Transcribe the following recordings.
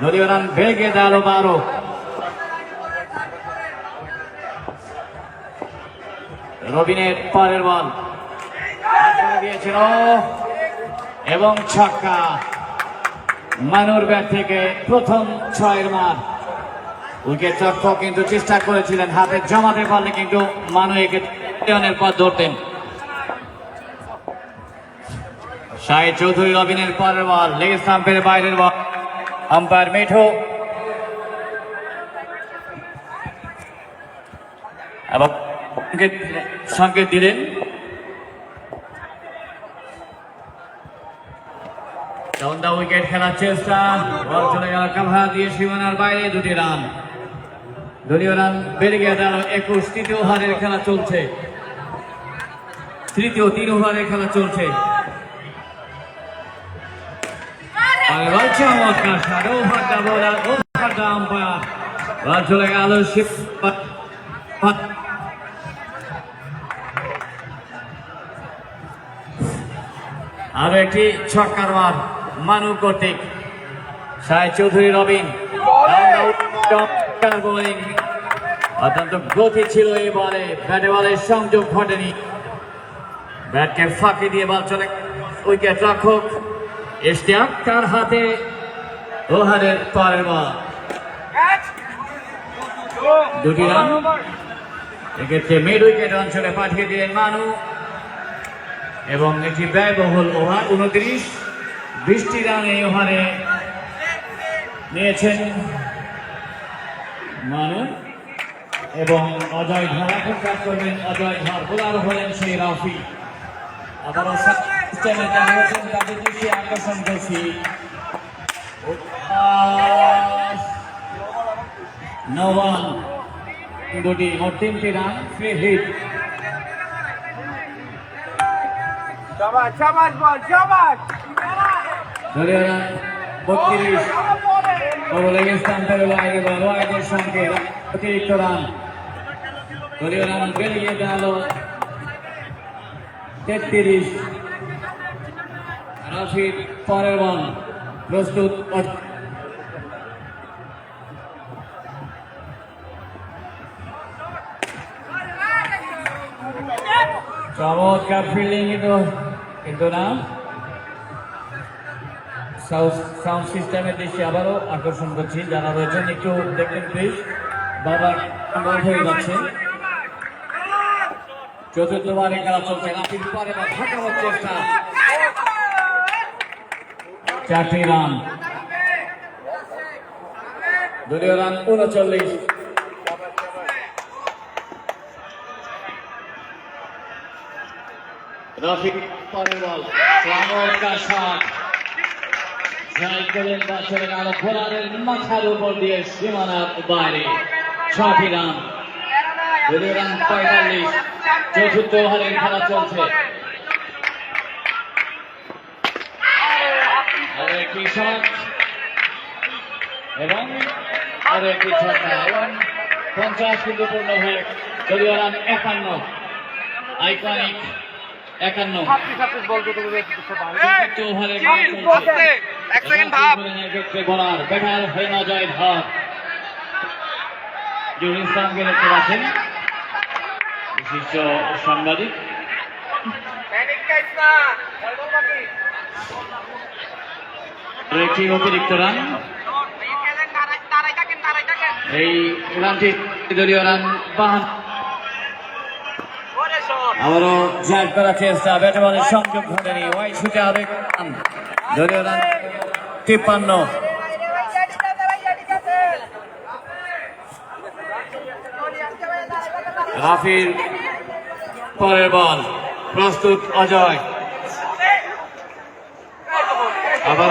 দলীয় রান ভেঙে গেল বারো রবিনের পরের বল। দিয়েছিল এবং ছক্কা। মানুর ব্যাট থেকে প্রথম ছয়ের মার। উইকেট রক্ষক কিন্তু চেষ্টা করেছিলেন হাতে জমাতে পারলে কিন্তু মানু একে পর ধরতেন। শাহিদ চৌধুরী রবিনের পরের বল। লেগ স্টাম্পের বাইরের বল। আম্পায়ার মিঠু। এবং সংকেত- দিলেন। চন্দা উইকেট খেলার চেষ্টা। বল চলে গেল কাভা দিয়ে সীমানার বাইরে। দুটি রান। দলীয় রান বেড়ে গেল একুশ। তৃতীয় ওভারের খেলা চলছে। তৃতীয় তিন ওভারের খেলা চলছে। বল চমৎকার shot, over the bowler, over the umpire। বল চলে গেল শিব আরও একটি ছক্কার বার মানু কর্তৃক সাই চৌধুরী রবিন বোলিং! অত্যন্ত গতি ছিল এই বলে। ব্যাটে বলের সংযোগ ঘটেনি। ব্যাটকে ফাঁকি দিয়ে বল চলে। উইকেট রক্ষক। ইশতিয়াক তার হাতে ওভারের পরের বল দুটি রান এক্ষেত্রে মিড উইকেট অঞ্চলে পাঠিয়ে দিলেন মানু এবং একটি ব্যয়বহুল ওভার উনত্রিশ বৃষ্টি রান এই ওভারে নিয়েছেন মানু এবং অজয় ধর এখন কাজ করবেন অজয় ধর বোলার হলেন সেই রাফি আবারও যারা হয়েছেন তাদের দৃষ্টি আকর্ষণ করছি। নবান দুটি মোট তিনটি রান থ্রি হিট। বত্রিশ। স্থানের বাইরে বা ওয়াইডের সঙ্গে অতিরিক্ত রান। দলীয় রান বেরিয়ে গেল তেত্রিশ। রাফির পরের বল। প্রস্তুত চমৎকার ফিল্ডিং কিন্তু কিন্তু না। সাউন্ড সিস্টেমের দৃষ্টি আবারও আকর্ষণ করছি। যারা রয়েছেন, একটু দেখবেন প্লিজ বাবার হয়ে যাচ্ছে। চতুর্থবারে খেলা চলছে। রাফির পরে বা ঠেকানোর চেষ্টা। চারটি রান। দলীয় রান উনচল্লিশ। রাফি পরের চলে গেল, বোলারের মাথার উপর দিয়ে সীমানার বাইরে। ছটি রান। দলীয় রান পঁয়তাল্লিশ। চতুর্থ ওভারের খেলা চলছে। এবং আরও একটি এবং পঞ্চাশ কিন্তু পূর্ণ হয়ে দলীয় রান একান্ন। আইকনিক একান্ন। ভাব। বলার ব্যাটার হয়ে না যায় ধর জহুর ইসলামকে দেখতে পাচ্ছেন বিশিষ্ট সাংবাদিক প্যানিক গাইস না ছয় বল বাকি আরও একটি অতিরিক্ত রান। এই রানটি দলীয় রান বাহান। আবারও জাল করার চেষ্টা ব্যাটে বলের সংযোগ ঘটেনি। ওয়াই শুটে আরও রান। দলীয় রান তিপ্পান্ন। রাফির পরের বল। প্রস্তুত অজয়। আবার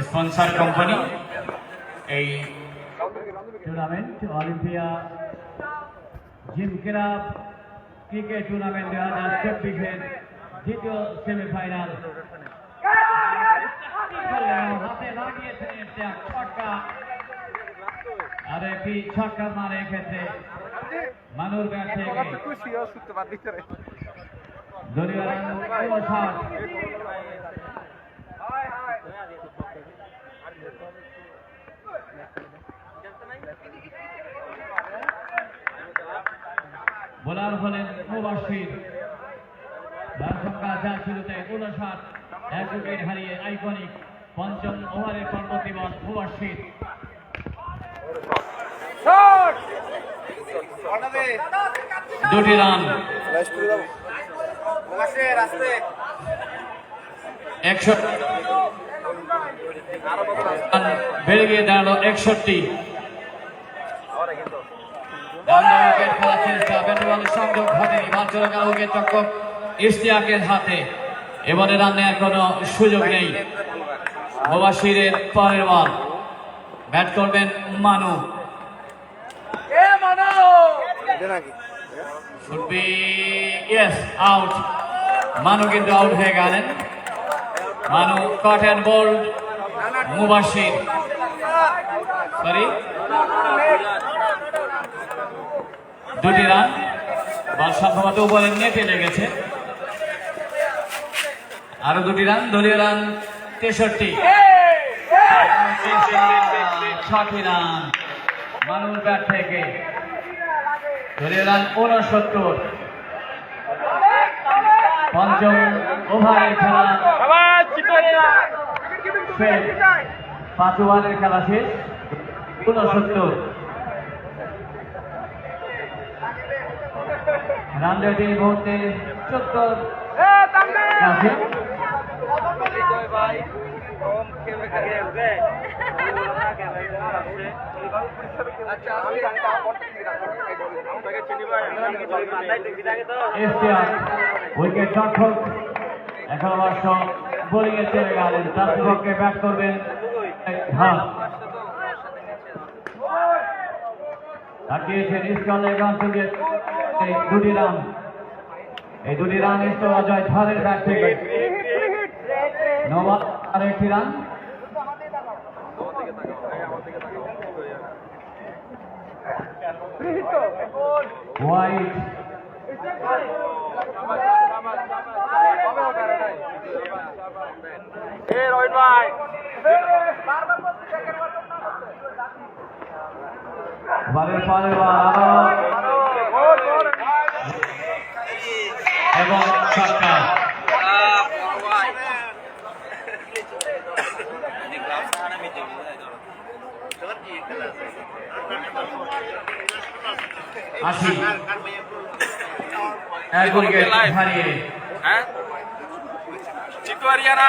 স্পন্সর কোম্পানি। এই tournament Olympia gym club cricket tournament দুই হাজার চব্বিশের দ্বিতীয় সেমিফাইনাল হাতে লাগিয়েছেন ছক্কা। আর একটি ছক্কা মারে এক্ষেত্রে মানুর ব্যাট থেকে। দলীয় রান ষাট বোলার হলেন মুবাসির রান যা শুরুতে উনষাট এক উইকেট হারিয়ে আইকনিক পঞ্চম ওভারের বল মুবাসির দুটি রান। একশো বেড়ে গিয়ে দাঁড়াল একষট্টি। উইকেট খেলার চেষ্টা ব্যাটবলের সংযোগ ঘটেনি বল উইকেট চক্কর ইশতিয়াকের হাতে। এবারে রান নেওয়ার কোনো সুযোগ নেই। মুবাসিরের পরের বল। ব্যাট করবেন মানু। শুড বি ইয়েস আউট মানু কিন্তু আউট হয়ে গেলেন। Manu caught and bowled Mubasir sorry দুটি রান। বল সম্ভবত উপরের নেটে লেগেছে আরও দুটি রান, দলীয় রান তেষট্টি। ছটি রান। মানুষ ব্যাট থেকে। দলীয় রান উনসত্তর পঞ্চম ওভারের খেলা। পাঁচ ওভারের খেলা শেষ। উনসত্তর। রান রেট এই মুহূর্তে চোদ্দ আছে উইকেট এখন অবশ্য বোলিং এ চলে গেলেন তার বিপক্ষে ব্যাট করবেন। হ্যাঁ। তাকিয়েছেন ইস্কল এগান এই দুটি রান। এই দুটি রান এসে অজয় ধরের ব্যাট থেকে। নবাব আর একটি রান। হোয়াইট। বারের আরও এবং ছক্কা আশি এক উইকেট হারিয়ে। হ্যাঁ? চিতু হারিয়ানা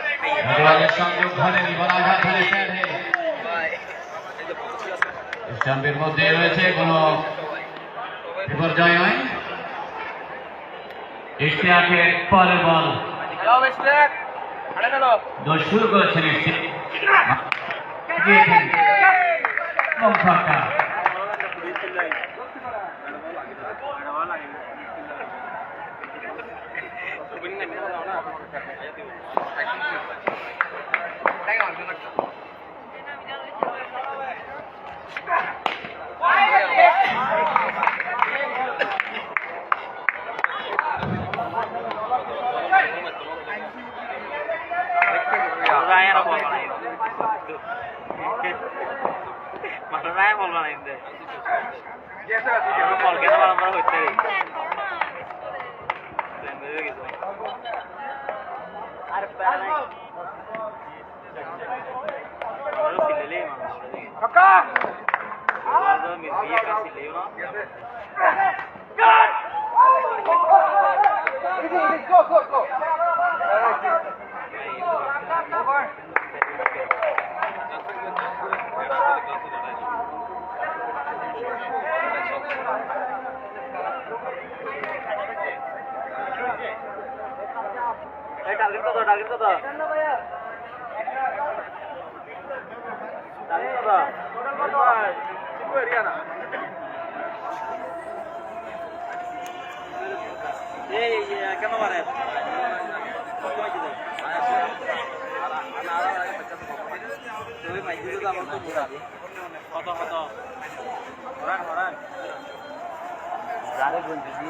খেলোয়াড়ের সংযোগ ঘটেনি বল আঘাত ধরে প্যাডে স্টাম্পের মধ্যে রয়েছে কোনো বিপর্যয় নয়। ইশতিয়াকের পরের বল। দোষ শুরু করেছেন ইশতিয়াক। এবং ছক্কা মাথায় বলবা না ইন্দে বল কেন বারবার হইতে আর Ronaldo mi টার্গেট কত টার্গেট কত টার্গেট কত এই কেন মারে? কত কত হরান হরান যারে বলছি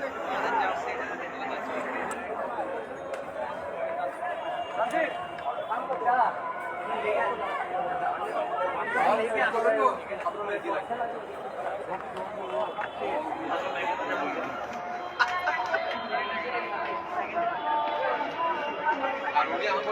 আর উনি আমাকে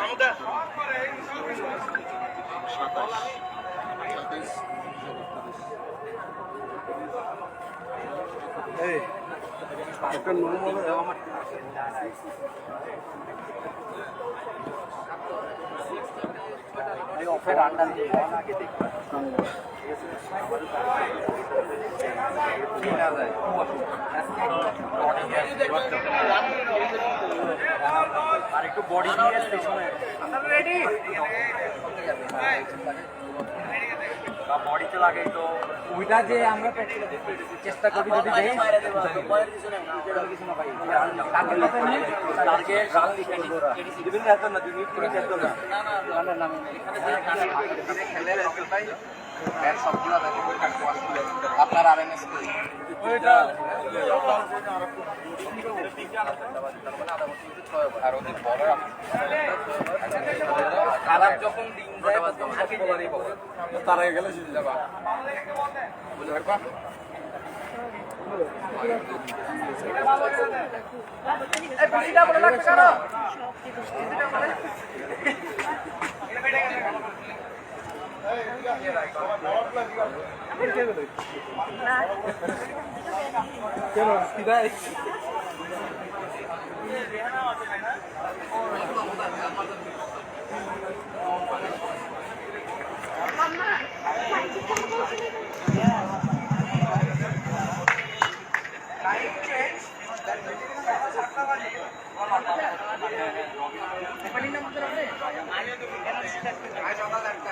তো জিজ্ঞা করে একটা আমাকে গিয়া করে। ওইটা যে আমরা চেষ্টা করি যদি দেই। আপনার আর এন আর বড় খারাপ যখন দিন যায় তারা গেলে শুনে যাবা চলো বিদায় আজ সকাল একটা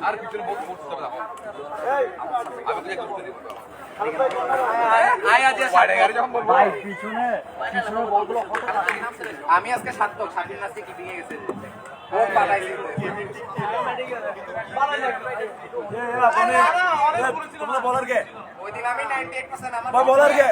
আর বহুত বহুত হবে আমি তো একটু দিব আমি আজকে সাত সাত দিন কি ভেঙে গেছে? ও পালাইছে। তোমরা বলার কে ভাই বলার কে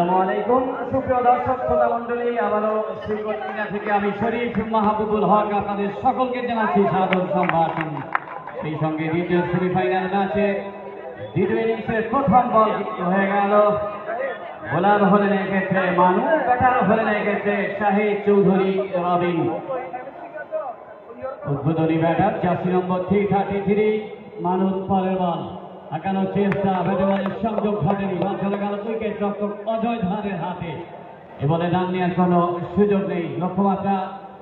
আসসালামু আলাইকুম। সুপ্রিয় দর্শক, শ্রোতা আবারও থেকে আমি শরীফ মাহবুবুল হক আপনাদের সকলকে জানাচ্ছি সম্ভাষণ। সেই সঙ্গে দ্বিতীয় সেমিফাইনাল ম্যাচে দ্বিতীয় ইনিংসের প্রথম বল হয়ে গেল। বোলার হলেন এক্ষেত্রে মানু, ব্যাটার হলেন এক্ষেত্রে শাহিদ চৌধুরী, রবিন। উদ্বোধনী batter jersey number three thirty three মানুষ পরের বল। আঁকানোর চেষ্টা ব্যাটবলের সংযোগ ঘটেনি বল চলে গেল উইকেট রক্ষক অজয় ধারের হাতে। এবারে রান নেওয়ার কোনো সুযোগ নেই। লক্ষ্যমাত্রা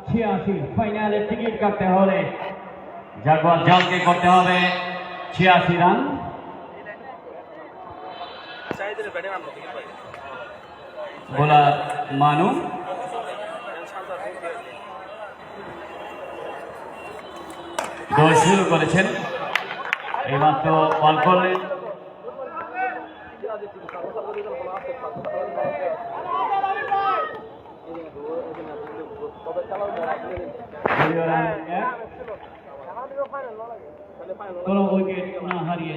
ছিয়াশি, ফাইনালে টিকিট কাটতে হলে জাগওয়াল জলকে করতে হবে। ছিয়াশি রান। বোলার মানু। শুরু করেছেন এইমাত্র বল করলেন। কোনো উইকেট না হারিয়ে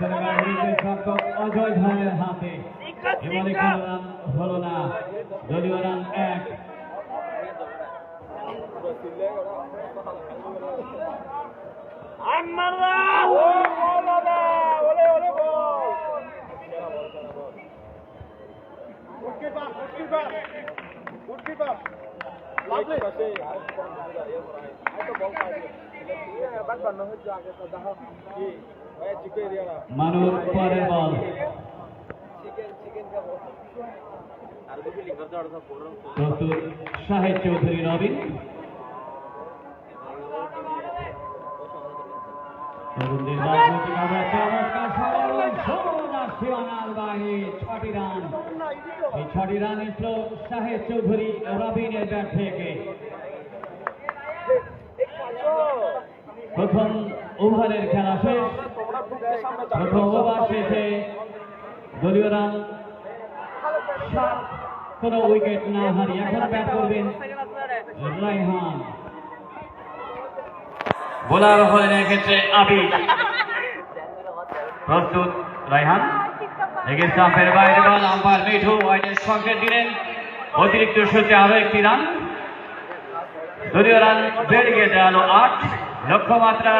গেল উইকেট রক্ষক অজয় ধানের হাতে। এবারে হলো না। দলীয় রান এক। মানুষ পরের বল। প্রস্তুত শাহেদ চৌধুরী রবিন ছটি রান এই শাহেদ চৌধুরী রবিনের ব্যাট থেকে প্রথম ওভারের খেলা শেষ প্রথম ওভার শেষে দলীয় রান সাত কোন উইকেট না হারিয়ে এখন ব্যাট করবেন রাইহান বোলার হলেন এক্ষেত্রে আবি প্রস্তুত রাইহান এগে স্টাম্পের বাইরে বল, আম্পায়ার মিঠু, ওয়াইডের দিলেন অতিরিক্ত সূত্রে আরও একটি রান। দলীয় রান বেড়ে গিয়ে আট, লক্ষ্যমাত্রা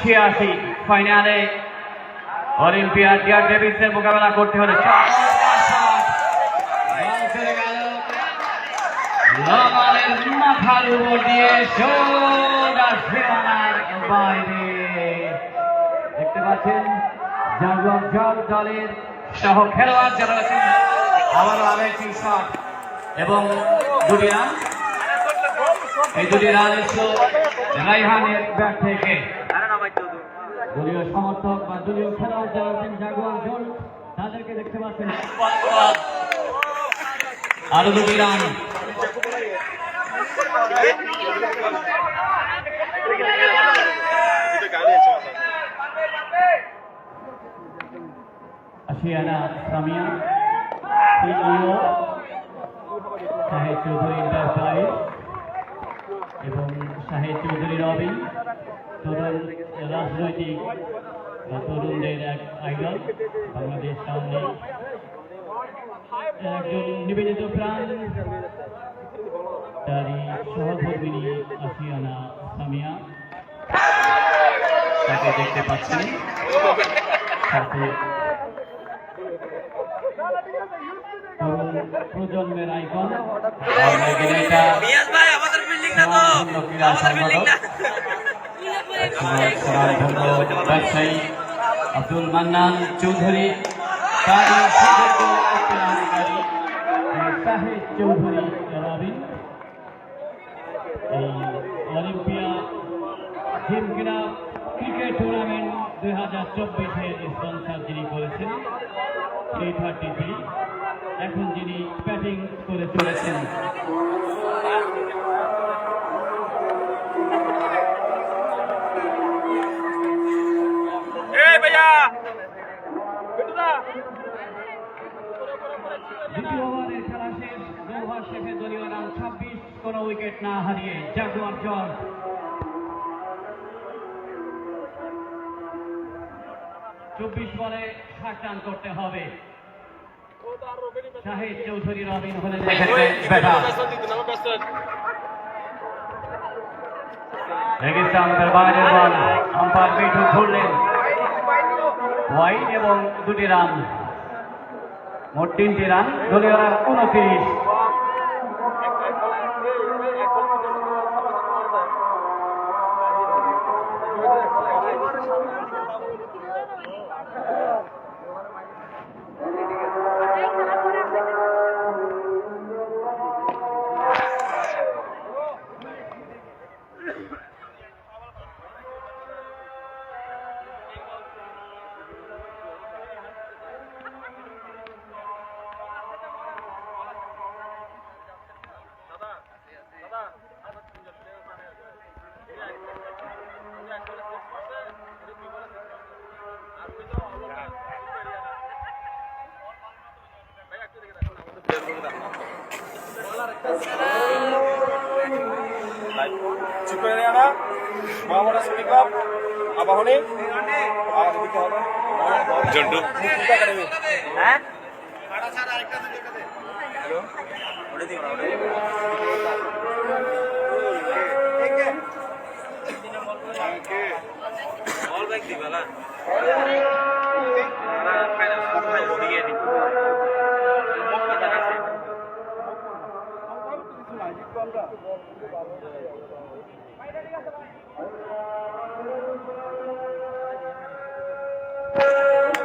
ছিয়াশি। ফাইনালে অলিম্পিয়ার ডিয়ার ডেভিসের মোকাবেলা করতে হলে মাথার উপর দিয়ে বাইরে। দেখতে পাচ্ছেন জাগর জল দলের সহ খেলোয়াড় যারা আছেন, আবারও আরেকটি শট এবং দুটি রান এই দুটি রান এসল রাইহানের ব্যাট থেকে। দলীয় সমর্থক বা দলীয় খেলোয়াড় যারা আছেন জাগুয়ার জল তাদেরকে দেখতে পাচ্ছেন। আরও দুটি run Ashiana Samia CEO Shahed Chowdhury enterprise এবং শাহেদ চৌধুরী রবি, তরুণ রাজনৈতিক তরুণদের এক আইডল, বাংলাদেশ সামনে একজন নিবেদিত প্রাণ, তারই সহধর্মিনী আসিয়ানা সামিয়া। তাকে দেখতে পাচ্ছেন সাথে প্রজন্মের আইকন। ক্রীড়া সম্পাদক ব্যবসায়ী আব্দুল মান্নান চৌধুরী সাহেব চৌধুরী এই অলিম্পিয়া জিম হাজার চব্বিশের স্পন্সার যিনি করেছেন থ্রি থার্টি থ্রি। এখন যিনি ব্যাটিং করে চলেছেন। দ্বিতীয় ওভারের খেলা শেষ দলীয় রান ছাব্বিশ কোনো উইকেট না হারিয়ে জাগুয়ার জর্জ চব্বিশ বলে ষাট রান করতে হবে। শাহিদ চৌধুরী রবিন হলেন এক্ষেত্রে ব্যাটার। রেগিস্তান বাইরের বল। আম্পায়ার মিঠু ঘুরলেন। ওয়াইড এবং দুটি রান। মোট তিনটি রান। দলীয় উনত্রিশ। ব্যাগ দিবা না?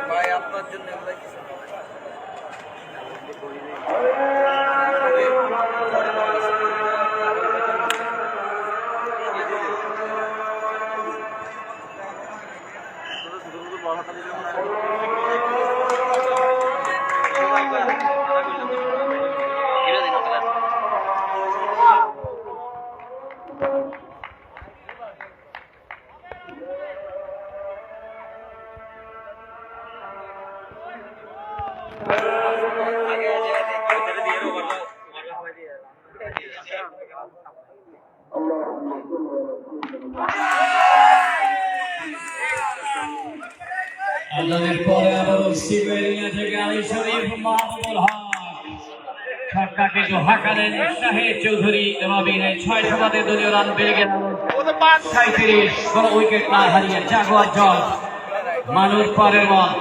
ভাই আপনার জন্য এগুলো কিছু আজানের পরে আবারও সিবেরিয়া থেকে আলী শরীফ মাহবুবুল হক। ছক্কাকে তো হাঁকালেন শাহেদ চৌধুরী রবিনের ছয় সভাতে দলীয় রান বেড়ে গেল সাঁত্রিশ, কোন উইকেট না হারিয়ে জাগুয়ার জল মানুষ পরের বল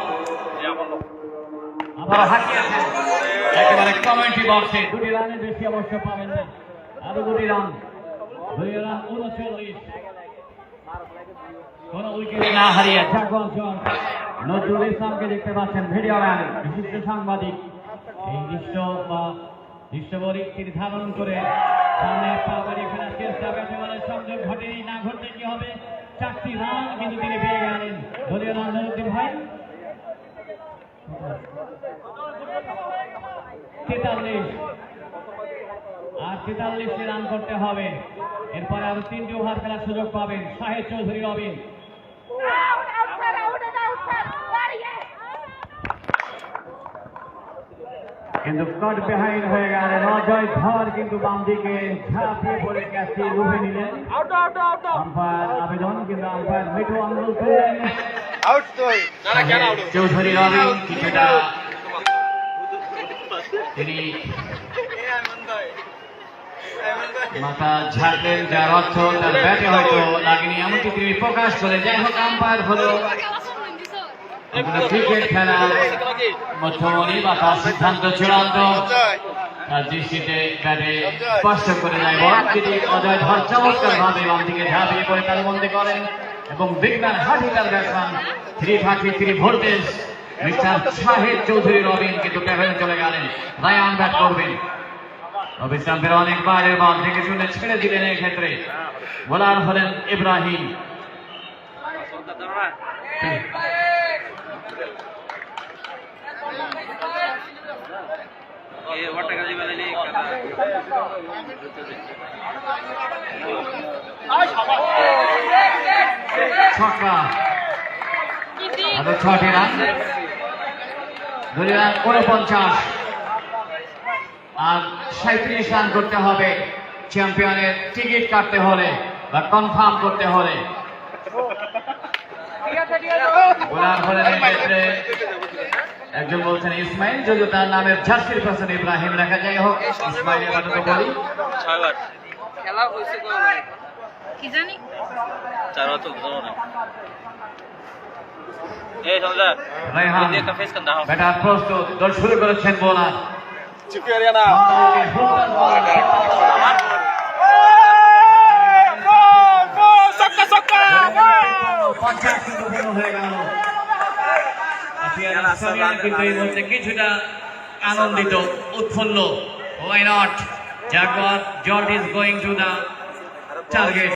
নজরুল ইসলামকে দেখতে পাচ্ছেন ভিডিও ম্যান বিশিষ্ট সাংবাদিক। এই দৃশ্য বা ধারণ করে সামনে সংযোগ ঘটেনি। না ঘটলে কি হবে? চারটি রান কিন্তু তিনি পেয়ে গেলেন। দলীয় রান ভাই। তেতাল্লিশ। আর রান করতে হবে। এরপরে আরও তিনটি ওভার খেলার সুযোগ পাবেন শাহেদ চৌধুরী রবিন. কিন্তু কট বেহাইন হয়ে গেলেন অজয় ধর কিন্তু বাম দিকে। ঝাঁপিয়ে পড়ে ক্যাচটি লুভে নিলেন। আম্পায়ার আবেদন কিন্তু আম্পায়ার মিঠু আন্দোলন। করলেন আউট তো না না কেন আউট চৌধুরী রবি কিছুটা তিনি মাথা ঝাড়লেন যার অর্থ তার ব্যাটে হয়তো লাগেনি। এমনকি তিনি প্রকাশ করে যাই হোক আম্পায়ার হলো। ক্রিকেট খেলা মধ্যমণি বা তার সিদ্ধান্ত চূড়ান্ত। তার দৃষ্টিতে ব্যাটে স্পষ্ট করে যায়। বল তিনি অজয় ধর চমৎকার ভাবে বাম দিকে ঝাঁপিয়ে পড়ে তার বন্দি করেন। এবং বিজ্ঞান হাটিলার batsman three thirty three voltage mister Shahed Chowdhury Robin কিন্তু টেবিলে চলে গেলেন। রায়ান ব্যাট করবেন। রবি স্টাম্পের অনেক বাইরের বল দেখে শুনে ছেড়ে দিলেন এই ক্ষেত্রে বোলার হলেন ইব্রাহিম। ఏ వంటగది আর সাঁত্রিশ রান করতে হবে। চ্যাম্পিয়নের টিকিট কাটতে হলে বা কনফার্ম করতে হলে। ওনার হলেন ক্ষেত্রে একজন বলছেন ইসমাইল যদিও তার নামের ঝাঁসির পাশে ইব্রাহিম লেখা যাই হোক ইসমাইল আপাতত বলি ছয় বার খেলা হয়েছে কি জানি চার বার চলতে যাব না এই সমুদা রেহান একটা ফেস কান্দা হোক ব্যাটার প্রস্তুত দল শুরু করেছেন বোলার চিকু এরিয়ানা সক্কা সক্কা পঞ্চাশ কিন্তু হয়ে গেল কিন্তু এই মুহূর্তে কিছুটা আনন্দিত উৎফুল্ল। Why not Jagar George is going to the target